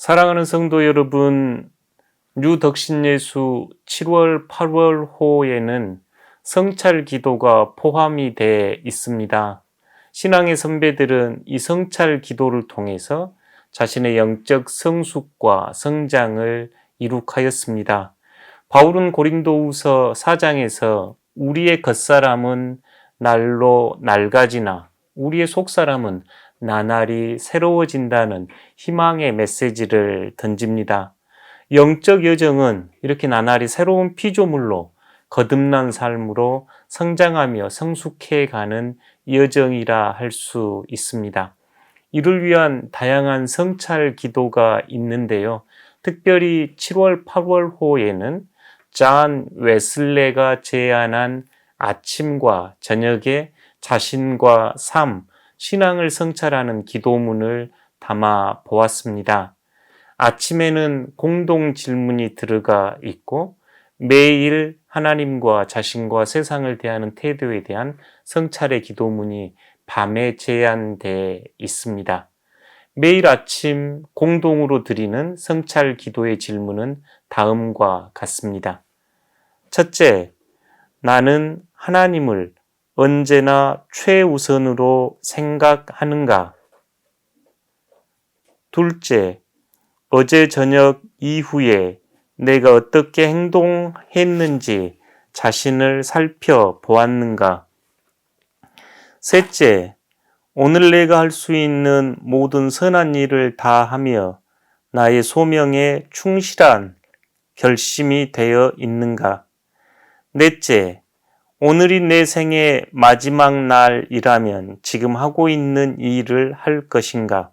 사랑하는 성도 여러분, 뉴덕신예수 7월, 8월 호에는 성찰 기도가 포함이 돼 있습니다. 신앙의 선배들은 이 성찰 기도를 통해서 자신의 영적 성숙과 성장을 이룩하였습니다. 바울은 고린도후서 4장에서 우리의 겉사람은 날로 낡아지나 우리의 속사람은 나날이 새로워진다는 희망의 메시지를 던집니다. 영적 여정은 이렇게 나날이 새로운 피조물로 거듭난 삶으로 성장하며 성숙해 가는 여정이라 할 수 있습니다. 이를 위한 다양한 성찰 기도가 있는데요. 특별히 7월, 8월 호에는 잔 웨슬레가 제안한 아침과 저녁에 자신과 삶, 신앙을 성찰하는 기도문을 담아 보았습니다. 아침에는 공동 질문이 들어가 있고 매일 하나님과 자신과 세상을 대하는 태도에 대한 성찰의 기도문이 밤에 제안돼 있습니다. 매일 아침 공동으로 드리는 성찰 기도의 질문은 다음과 같습니다. 첫째, 나는 하나님을 언제나 최우선으로 생각하는가? 둘째, 어제 저녁 이후에 내가 어떻게 행동했는지 자신을 살펴보았는가? 셋째, 오늘 내가 할 수 있는 모든 선한 일을 다 하며 나의 소명에 충실한 결심이 되어 있는가? 넷째, 오늘이 내 생의 마지막 날이라면 지금 하고 있는 이 일을 할 것인가?